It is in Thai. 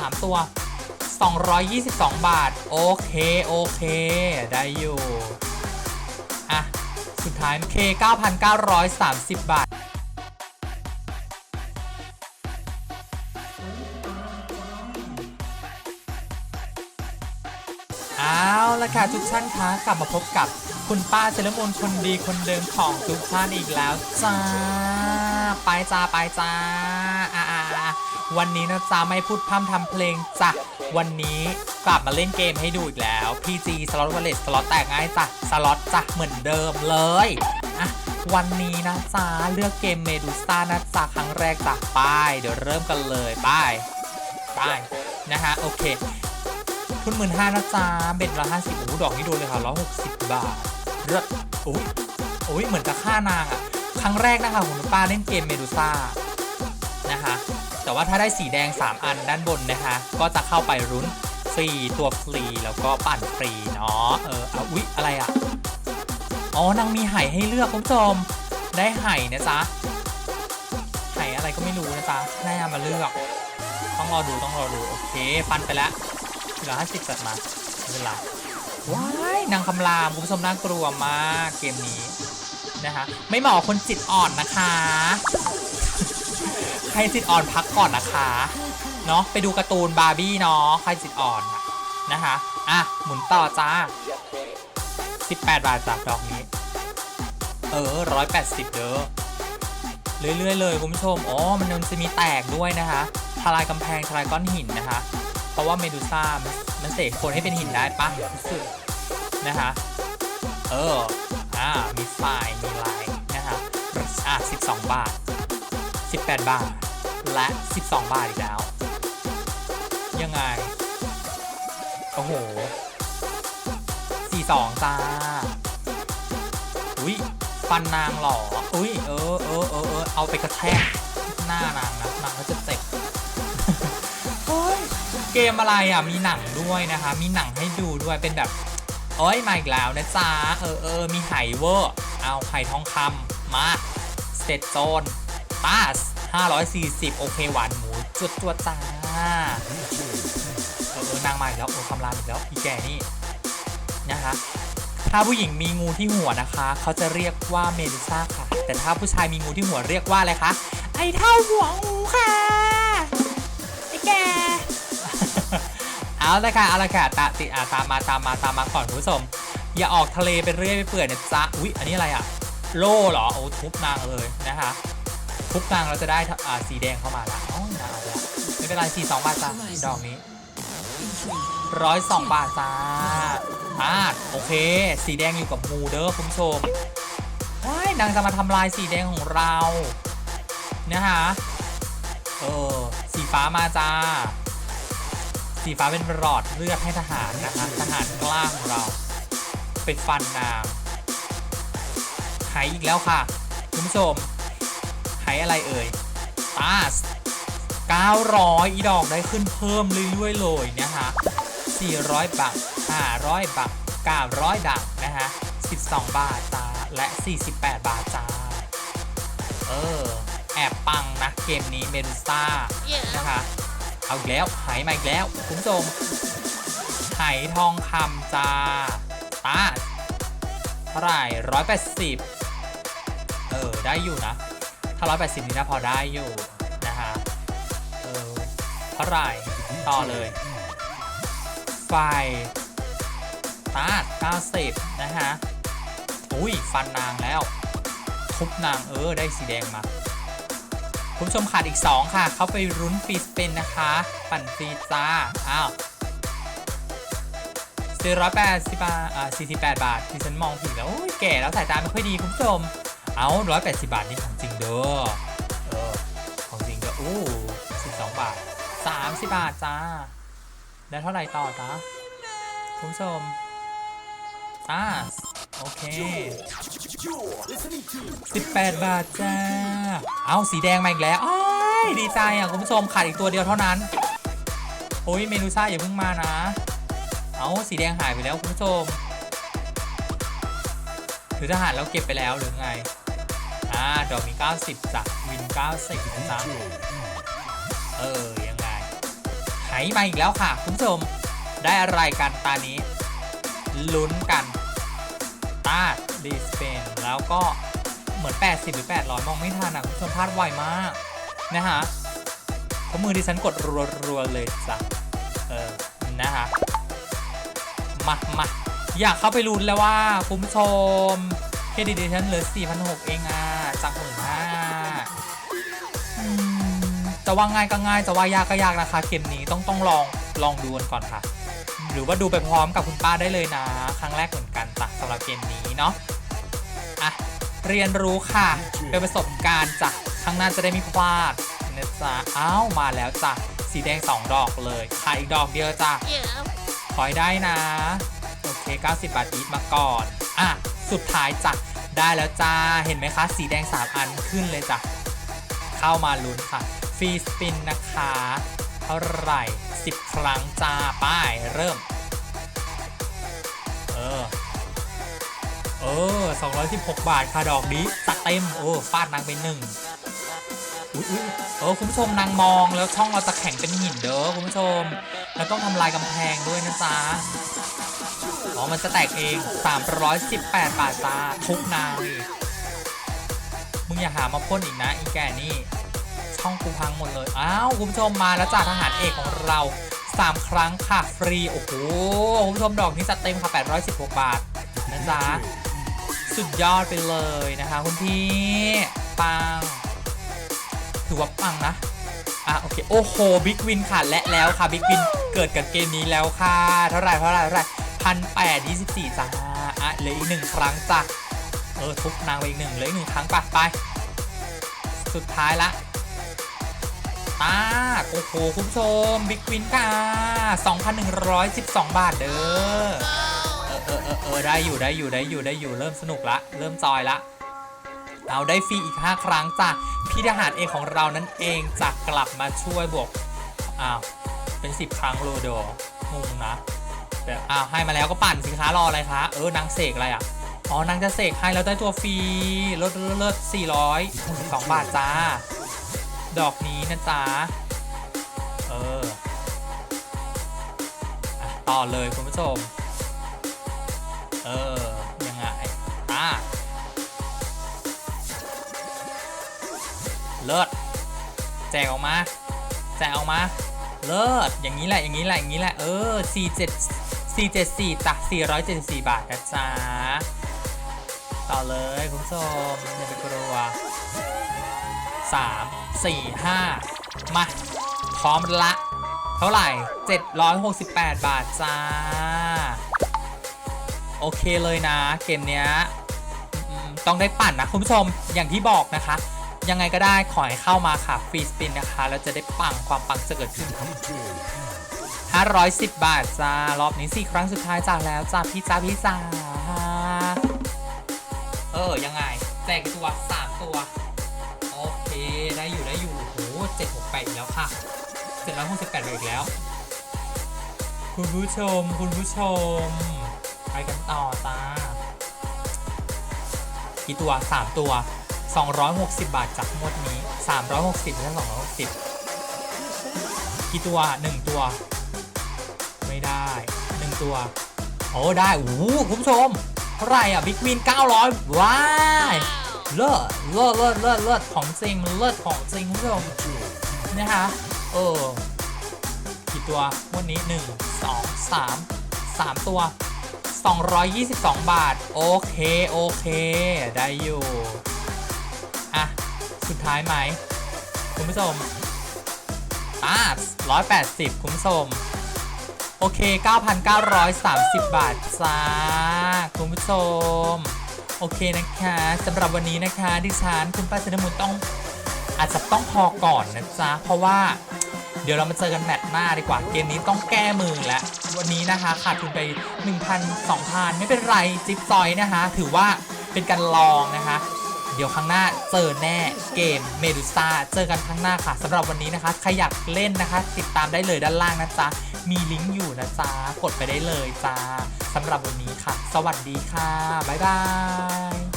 3 ตัว 222 บาท โอเค โอเค ได้อยู่ อะ สุดท้าย K 9,930 บาทเอาละค่ะทุกท่านคะกลับมาพบกับคุณป้าเซเลมูนคนดีคนเดิมของทุกท่านอีกแล้วจ้า ไปจ้า ไปจ้าอ่าอ่าอ่า วันนี้นะจ้าไม่พูดพร่ำทำเพลงจ้ะวันนี้กลับมาเล่นเกมให้ดูอีกแล้ว PG สล็อตวอลเล็ตสล็อตแตกง่ายจ้ะสล็อตจ้ะเหมือนเดิมเลยอะวันนี้นะจ้าเลือกเกมเมดูซ่านะจ้าครั้งแรกจ้ะไปเดี๋ยวเริ่มกันเลยไปไปนะฮะโอเคทุนหมื่นห้านะจ๊ะเบ็ดละห้าสิบโอ้ดอกนี่โดนเลยค่ะร้อยหกสิบบาทเลือดอุ้ยอุ้ยเหมือนจะฆ่านางอะครั้งแรกนะคะคุณป้าเล่นเกมเมดูซ่านะคะ แต่ว่าถ้าได้สีแดง 3 อันด้านบนนะคะ ก็จะเข้าไปรุ้นฟรีตัวฟรีแล้วก็ปั่นฟรีเนาะเออเอาอุ๊ยอะไรอะอ๋อนางมีไห่ให้เลือกคุณผู้ชมได้ไห่นะจ๊ะไห่อะไรก็ไม่รู้นะจ๊ะแน่มาเลือก ต้องรอดูต้องรอดูโอเคฟันไปแล้วเหลือห้าสิบจัดมาไม่เป็นไรว้ายนางคำรามคุณผู้ชมน่ากลัวมากเกมนี้นะคะไม่เหมาะคนจิตอ่อนนะคะ ใครจิตอ่อนพักก่อนนะคะ เนาะไปดูการ์ตูนบาร์บี้เนาะใครจิตอ่อนนะคะ อะ หมุนต่อจ้า 18 บาทจากดอกนี้ เออ 180 เด้อ เรื่อยๆเลยคุณผู้ชม อ๋อ มันมันจะมีแตกด้วยนะคะ ทลายกำแพงทลายก้อนหินนะคะ เพราะว่าเมดูซ่ามันเสกคนให้เป็นหินได้ปะรู้สึกนะคะ เออ อ่า มีไฟมีลายนะคะ อะ 12 บาท 18 บาท และ 12 บาทอีกแล้ว ยังไง โอ้โห 42 จ้า อุ้ยฟันนางเหรออุ้ยเออเออเออเออเอาไปกระแทกหน้านางนะนางก็จะเจ็บเฮ้ยเกมอะไรอะ มีหนังด้วยนะคะ มีหนังให้ดูด้วยเป็นแบบโอ้ยมาอีกแล้วนะจ๊ะเออเออมีไหเวอร์ เอาไข่ทองคำมาสเตตโซน ปาส540 โอเคหวานหมูจวดจวดจ้าเออเออนางมาอีกแล้วโอ้คำรามอีกแล้วอีแก่นี่นะคะถ้าผู้หญิงมีงูที่หัวนะคะ เขาจะเรียกว่าเมดูซ่าค่ะ แต่ถ้าผู้ชายมีงูที่หัวเรียกว่าอะไรคะ ไอเท่าหัวงูค่ะ ไอ้แก เอาละค่ะ เอาละค่ะ ตาติอาตามมาตามมาตามมาก่อนคุณผู้ชม อย่าออกทะเลไปเรื่อยไปเปื่อยนะจ๊ะ อุ๊ย อันนี้อะไรอะโล่เหรอ โอ้ทุบนางเลยนะคะ ทุบนางเราจะได้อ่าสีแดงเข้ามาละอ๋อนางเอาไปละไม่เป็นไรสี่สองบาทจ้ะดอกนี้ร้อยสองบาทจ้าอ่าโอเค สีแดงอยู่กับมูเด้อคุณผู้ชมว้ายนางจะมาทำลายสีแดงของเรานะคะเออสีฟ้ามาจ้า สีฟ้าเป็นหลอดเลือดให้ทหารนะคะทหารกล้าของเราไปฟันนางหายอีกแล้วค่ะ คุณผู้ชม หายอะไรเอ่ยตาส900 อีดอกได้ขึ้นเพิ่มเรื่อยๆเลยนะคะ400 บาท 500 บาท 900 บาทนะคะ12 บาทจ้า และ 48 บาทจ้า เออ แอบปังนะ เกมนี้เมดูซ่า นะคะ เอาอีกแล้ว หายมาอีกแล้ว คุณผู้ชมไหทองคำจ้าตาเท่าไหร่ร้อยแปดสิบเออ ได้อยู่นะ ถ้าร้อยแปดสิบนี่นะพอได้อยู่นะคะเออเท่าไหร่ต่อเลย ไฟตาเก้าสิบนะคะอุ้ย ฟันนางแล้ว ทุบนางเออ ได้สีแดงมาคุณผู้ชมขาดอีก 2 ค่ะ เขาไปรุ้นฟรีสเปนนะคะ ปั่นฟรีจ้า อ้าว480บาทอ่า48บาทที่ฉันมองผิดแล้ว โอ้ย แก่แล้วสายตาไม่ค่อยดีคุณผู้ชม เอา180บาทนี่ของจริงเด้อเออของจริงเด้ออู้12บาท30บาทจ้า แล้วเท่าไหร่ต่อจ้าคุณผู้ชมอ่าโอเค18บาทจ้า เอาสีแดงมาอีกแล้วอ้ายดีใจอะคุณผู้ชมขาดอีกตัวเดียวเท่านั้นโอ้ยเมนูซ่าอย่าเพิ่งมานะ เอาสีแดงหายไปแล้วคุณผู้ชม หรือทหารเราเก็บไปแล้วหรือไง อ่าดอกมี 90จ้ะวิน 90นะเออ ยังไงไฮมาอีกแล้วค่ะ คุณผู้ชม ได้อะไรกันตานี้ ลุ้นกันตาดีสเปน แล้วก็เหมือน 80 หรือ 800 มองไม่ทันอะ คุณผู้ชมพลาดไวมาก นะฮะเพราะมือดิฉันกดรัวๆเลยจ้ะเออ นะฮะมามาอยากเข้าไปลุ้นแล้วว่า คุณผู้ชม เครดิตดิฉันเหลือ 4,600 เองอะ จากหมื่นห้าจะว่าง่ายก็ง่ายจะว่ายากก็ยากนะคะเกมนี้ต้องต้องลองลองดูกันก่อนค่ะ หรือว่าดูไปพร้อมกับคุณป้าได้เลยนะ ครั้งแรกเหมือนกันจ้ะสำหรับเกมนี้เนาะอะเรียนรู้ค่ะเป็นประสบการณ์จ้ะครั้งหน้าจะได้ไม่พลาดนะจ๊ะอ้าวมาแล้วจ้ะสีแดง2ดอกเลยขายอีกดอกเดียวจ้ะขอให้ได้นะ โอเค 90 บาทอีทมาก่อน อะ สุดท้ายจ้ะ ได้แล้วจ้า เห็นไหมคะ สีแดง 3 อันขึ้นเลยจ้ะ เข้ามาลุ้นค่ะ ฟรีสปินนะคะ เท่าไหร่ 10 ครั้งจ้า ป้าย เริ่ม เออ เออ 216 บาทค่ะ ดอกนี้จัดเต็ม โอ้ฟาดนางไปหนึ่งอุ๊ยอุ๊ยเออคุณผู้ชมนางมองแล้วช่องเราจะแข็งเป็นหินเด้อคุณผู้ชม แล้วต้องทำลายกำแพงด้วยนะจ๊ะ อ๋อ มันจะแตกเอง 318 บาทจ้าทุกนางเลยมึงอย่าหามาพ่นอีกนะอีแกนี่ช่องกูพังหมดเลย อ้าว คุณผู้ชมมาแล้วจ้าทหารเอกของเรา 3 ครั้งค่ะ ฟรี โอ้โห คุณผู้ชมดอกนี้จัดเต็มค่ะ 816 บาทนะจ๊ะ สุดยอดไปเลยนะคะ คุณพี่ ปัง ถือว่าปังนะอะโอเค โอ้โห บิ๊กวินค่ะ และแล้วค่ะ บิ๊กวิน เกิดกับเกมนี้แล้วค่ะ เท่าไหร่เท่าไหร่เท่าไหร่ พันแปดยี่สิบสี่จ้าอะเหลืออีกหนึ่งครั้งจ้ะเออทุบนางไปอีกหนึ่งเหลืออีกหนึ่งครั้งไปไป สุดท้ายละตาโอ้โหคุณผู้ชมบิ๊กวินค่ะ2,112 บาทเด้อเออเออเออเออได้อยู่ได้อยู่ได้อยู่ได้อยู่เริ่มสนุกละ เริ่มจอยละเอาได้ฟรีอีก 5 ครั้งจ้ะพี่ทหารเอกของเรานั่นเองจะกลับมาช่วยบวกอ้าวเป็น 10 ครั้งโลโดงงนะ แต่อ้าวให้มาแล้วก็ปั่นสินค้ารออะไรคะ เออนางเสกอะไรอะ อ๋อนางจะเสกให้แล้วได้ตัวฟรีลดลดลด462บาทจ้า ดอกนี้นะจ๊ะ เอออะต่อเลยคุณผู้ชม เออ ยังไง อะเลิศแจกออกมา แจกออกมา เลิศอย่างนี้แหละอย่างนี้แหละอย่างนี้แหละเออ47 474จ้ะ474 บาทนะจ๊ะต่อเลยคุณผู้ชมอย่าไปกลัว3 4 5 มา พร้อมละ เท่าไหร่ 768 บาทจ้า โอเคเลยนะ เกมเนี้ยต้องได้ปั่นนะ คุณผู้ชมอย่างที่บอกนะคะ ยังไงก็ได้ขอให้เข้ามาค่ะฟรีสปินนะคะแล้วจะได้ปังความปังจะเกิดขึ้น510 บาทจ้ารอบนี้4ครั้งสุดท้ายจากแล้วจ้าพี่จ้าพี่จ้าเออยังไงแจกตัว3ตัวโอเคได้อยู่ได้อยู่โอ้โห768อีกแล้วค่ะ768ไปอีกแล้ว คุณผู้ชมคุณผู้ชม ไปกันต่อจ้ากี่ตัว3ตัว 260 บาทจากงวดนี้ 360ไม่ใช่260 กี่ตัว 1 ตัว ไม่ได้ 1 ตัว โอ้ได้ โอ้คุณผู้ชม เท่าไหร่อะบิ๊กวิน 900 ว้ายเลิศเลิศเลิศเลิศเลิศของจริงเลิศของจริงคุณผู้ชมนะคะเออกี่ตัววันนี้ 1 2 3 3 ตัว 222 บาท โอเค โอเค ได้อยู่ สุดท้ายไหม คุณผู้ชมอ่า180คุณผู้ชม โอเค 9,930 บาทจ้า คุณผู้ชม โอเคนะคะสำหรับวันนี้นะคะ ดิฉันคุณป้าเซนมุนต้องอาจจะต้องพอก่อนนะจ๊ะ เพราะว่าเดี๋ยวเรามาเจอกันแมตช์หน้าดีกว่า เกมนี้ต้องแก้มือแล้ว วันนี้นะคะขาดทุนไป 1,000 2,000 ไม่เป็นไรจิ๊บซอยนะคะ ถือว่าเป็นการลองนะคะ เดี๋ยวครั้งหน้าเจอแน่เกมเมดูซ่าเจอกันครั้งหน้าค่ะสำหรับวันนี้นะคะ ใครอยากเล่นนะคะ ติดตามได้เลยด้านล่างนะจ๊ะ มีลิงก์อยู่นะจ๊ะ กดไปได้เลยจ้าสำหรับวันนี้ค่ะ สวัสดีค่ะ บ๊ายบาย